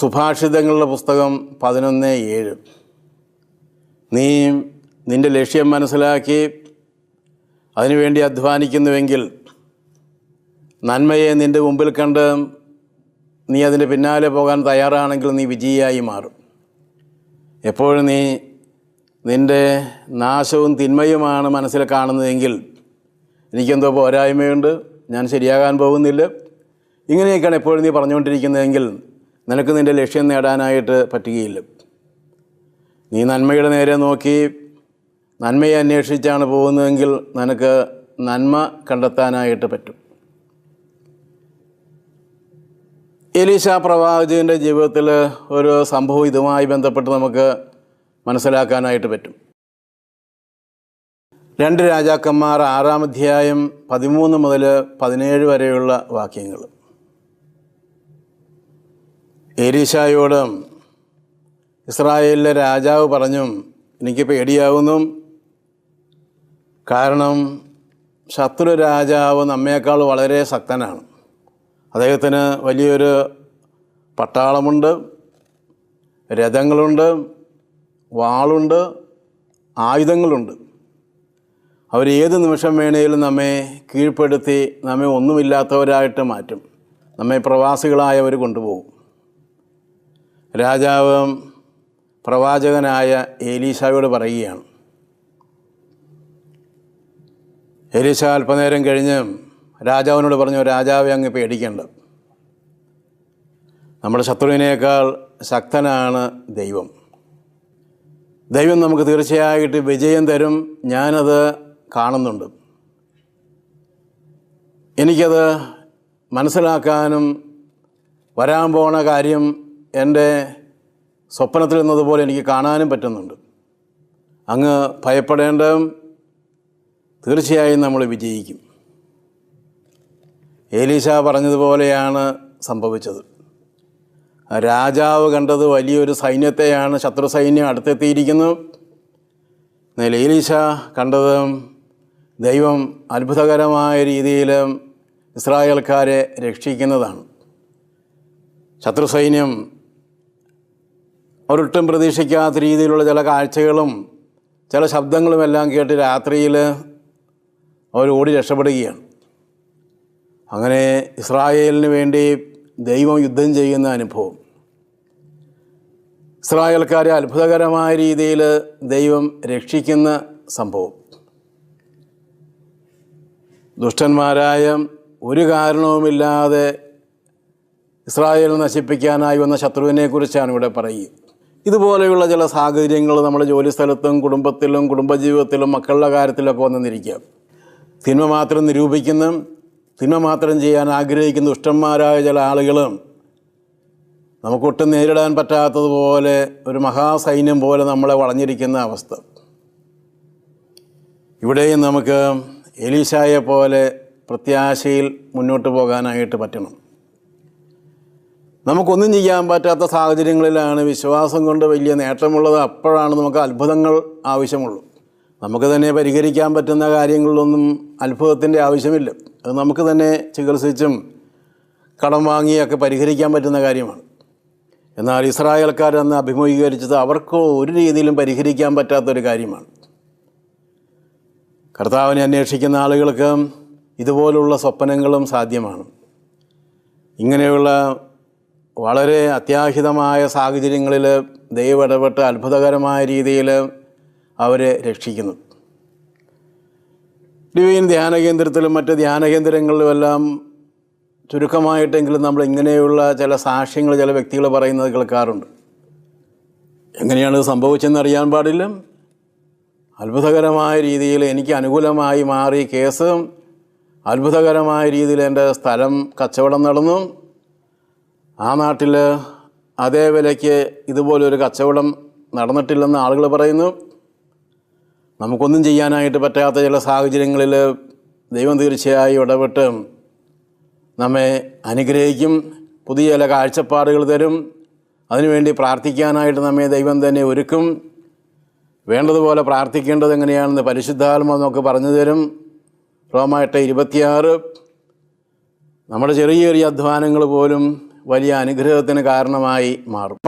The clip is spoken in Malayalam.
സുഭാഷിതങ്ങളുടെ പുസ്തകം പതിനൊന്ന് ഏഴ്. നീ നിന്റെ ലക്ഷ്യം മനസ്സിലാക്കി അതിനുവേണ്ടി അധ്വാനിക്കുന്നുവെങ്കിൽ നന്മയെ നിന്റെ മുമ്പിൽ കണ്ട് നീ അതിന്റെ പിന്നാലെ പോകാൻ തയ്യാറാണെങ്കിൽ നീ വിജയിയായി മാറും. എപ്പോഴും നീ നിന്റെ നാശവും തിന്മയുമാണ് മനസ്സിൽ കാണുന്നതെങ്കിൽ എനിക്കെന്തോ പോരായ്മയുണ്ട് ഞാൻ ശരിയാകാൻ പോകുന്നില്ല. ഇങ്ങനെയൊക്കെയാണ് എപ്പോഴും നീ പറഞ്ഞുകൊണ്ടിരിക്കുന്നതെങ്കിൽ നിനക്ക് നിന്റെ ലക്ഷ്യം നേടാനായിട്ട് പറ്റുകയില്ല. നീ നന്മയുടെ നേരെ നോക്കി നന്മയെ അന്വേഷിച്ചാണ് പോകുന്നതെങ്കിൽ നിനക്ക് നന്മ കണ്ടെത്താനായിട്ട് പറ്റും. എലീശ പ്രവാചകന്റെ ജീവിതത്തിൽ ഒരു സംഭവം ഇതുമായി ബന്ധപ്പെട്ട് നമുക്ക് മനസ്സിലാക്കാനായിട്ട് പറ്റും. രണ്ട് രാജാക്കന്മാർ ആറാം അധ്യായം പതിമൂന്ന് മുതൽ പതിനേഴ് വരെയുള്ള വാക്യങ്ങൾ എലീശായോട് ഇസ്രായേലിലെ രാജാവ് പറഞ്ഞു എനിക്ക് പേടിയാവുന്നു കാരണം ശത്രു രാജാവ് നമ്മേക്കാൾ വളരെ ശക്തനാണ്. അദ്ദേഹത്തിന് വലിയൊരു പട്ടാളമുണ്ട് രഥങ്ങളുണ്ട് വാളുണ്ട് ആയുധങ്ങളുണ്ട്. അവർ ഏത് നിമിഷം വേണേലും നമ്മെ കീഴ്പ്പെടുത്തി നമ്മെ ഒന്നുമില്ലാത്തവരായിട്ട് മാറ്റും. നമ്മെ പ്രവാസികളായവർ കൊണ്ടുപോകും. രാജാവ് പ്രവാചകനായ ഏലീശായോട് പറയുകയാണ്. ഏലീശ അല്പനേരം കഴിഞ്ഞ് രാജാവിനോട് പറഞ്ഞു രാജാവെ അങ്ങ് പേടിക്കേണ്ട. നമ്മുടെ ശത്രുവിനേക്കാൾ ശക്തനാണ് ദൈവം. ദൈവം നമുക്ക് തീർച്ചയായിട്ട് വിജയം തരും. ഞാനത് കാണുന്നുണ്ട്. എനിക്കത് മനസ്സിലാക്കാനും വരാൻ പോണ കാര്യം എന്റെ സ്വപ്നത്തിൽ നിന്നതുപോലെ എനിക്ക് കാണാനും പറ്റുന്നുണ്ട്. അങ്ങ് ഭയപ്പെടേണ്ട തീർച്ചയായും നമ്മൾ വിജയിക്കും. ഏലീശ പറഞ്ഞതുപോലെയാണ് സംഭവിച്ചത്. രാജാവ് കണ്ടത് വലിയൊരു സൈന്യത്തെയാണ് ശത്രു സൈന്യം അടുത്തെത്തിയിരിക്കുന്നു. എന്നാൽ ഏലീശ കണ്ടത് ദൈവം അത്ഭുതകരമായ രീതിയിൽ ഇസ്രായേൽക്കാരെ രക്ഷിക്കുന്നതാണ്. ശത്രു സൈന്യം ഒരൊട്ടും പ്രതീക്ഷിക്കാത്ത രീതിയിലുള്ള ചില കാഴ്ചകളും ചില ശബ്ദങ്ങളും എല്ലാം കേട്ട് രാത്രിയിൽ അവർ ഓടി രക്ഷപ്പെടുകയാണ്. അങ്ങനെ ഇസ്രായേലിന് വേണ്ടി ദൈവം യുദ്ധം ചെയ്യുന്ന അനുഭവം. ഇസ്രായേൽക്കാരെ അത്ഭുതകരമായ രീതിയിൽ ദൈവം രക്ഷിക്കുന്ന സംഭവം. ദുഷ്ടന്മാരായ ഒരു കാരണവുമില്ലാതെ ഇസ്രായേൽ നശിപ്പിക്കാനായി വന്ന ശത്രുവിനെക്കുറിച്ചാണ് ഇവിടെ പറയുക ഇതുപോലെയുള്ള ചില സാഹചര്യങ്ങൾ നമ്മുടെ ജോലിസ്ഥലത്തും കുടുംബത്തിലും കുടുംബജീവിതത്തിലും മക്കളുടെ കാര്യത്തിലൊക്കെ വന്നിരിക്കുക തിന്മ മാത്രം നിരൂപിക്കുന്ന തിന്മ മാത്രം ചെയ്യാൻ ആഗ്രഹിക്കുന്ന ദുഷ്ടന്മാരായ ചില ആളുകളും നമുക്കൊട്ടും നേരിടാൻ പറ്റാത്തതുപോലെ ഒരു മഹാസൈന്യം പോലെ നമ്മളെ വളഞ്ഞിരിക്കുന്ന അവസ്ഥ. ഇവിടെയും നമുക്ക് എലീശായെ പോലെ പ്രത്യാശയിൽ മുന്നോട്ട് പോകാനായിട്ട് പറ്റണം. നമുക്കൊന്നും ചെയ്യാൻ പറ്റാത്ത സാഹചര്യങ്ങളിലാണ് വിശ്വാസം കൊണ്ട് വലിയ നേട്ടമുള്ളത്. അപ്പോഴാണ് നമുക്ക് അത്ഭുതങ്ങൾ ആവശ്യമുള്ളൂ. നമുക്ക് തന്നെ പരിഹരിക്കാൻ പറ്റുന്ന കാര്യങ്ങളിലൊന്നും അത്ഭുതത്തിന്റെ ആവശ്യമില്ല. അത് നമുക്ക് തന്നെ ചികിത്സിച്ചും കടം വാങ്ങിയൊക്കെ പരിഹരിക്കാൻ പറ്റുന്ന കാര്യമാണ്. എന്നാൽ ഇസ്രായേൽക്കാർ അന്ന് അഭിമുഖീകരിച്ചത് അവർക്ക് ഒരു രീതിയിലും പരിഹരിക്കാൻ പറ്റാത്തൊരു കാര്യമാണ്. കർത്താവിനെ അന്വേഷിക്കുന്ന ആളുകൾക്ക് ഇതുപോലുള്ള സ്വപ്നങ്ങളും സാധ്യമാണ്. ഇങ്ങനെയുള്ള വളരെ അത്യാഹിതമായ സാഹചര്യങ്ങളിൽ ദൈവം ഇടപെട്ട് അത്ഭുതകരമായ രീതിയിൽ അവരെ രക്ഷിക്കുന്നു. ഡിവൈൻ ധ്യാന കേന്ദ്രത്തിലും മറ്റ് ധ്യാന കേന്ദ്രങ്ങളിലുമെല്ലാം ചുരുക്കമായിട്ടെങ്കിലും നമ്മൾ ഇങ്ങനെയുള്ള ചില സാക്ഷ്യങ്ങൾ ചില വ്യക്തികൾ പറയുന്നത് കേൾക്കാറുണ്ട്. എങ്ങനെയാണ് ഇത് സംഭവിച്ചതെന്ന് അറിയാൻ പാടില്ല. അത്ഭുതകരമായ രീതിയിൽ എനിക്ക് അനുകൂലമായി മാറി കേസ്. അത്ഭുതകരമായ രീതിയിൽ എന്റെ സ്ഥലം കച്ചവടം നടന്നു. ആ നാട്ടിൽ അതേ വിലയ്ക്ക് ഇതുപോലൊരു കച്ചവടം നടന്നിട്ടില്ലെന്ന് ആളുകൾ പറയുന്നു. നമുക്കൊന്നും ചെയ്യാനായിട്ട് പറ്റാത്ത ചില സാഹചര്യങ്ങളിൽ ദൈവം തീർച്ചയായും ഇടപെട്ട് നമ്മെ അനുഗ്രഹിക്കും പുതിയ ചില കാഴ്ചപ്പാടുകൾ തരും. അതിനുവേണ്ടി പ്രാർത്ഥിക്കാനായിട്ട് നമ്മെ ദൈവം തന്നെ ഒരുക്കും. വേണ്ടതുപോലെ പ്രാർത്ഥിക്കേണ്ടത് എങ്ങനെയാണെന്ന് പരിശുദ്ധാത്മ നമുക്ക് പറഞ്ഞു തരും. റോമായിട്ട് ഇരുപത്തിയാറ്. നമ്മുടെ ചെറിയ ചെറിയ അധ്വാനങ്ങൾ പോലും വലിയ അനുഗ്രഹത്തിന് കാരണമായി മാറും.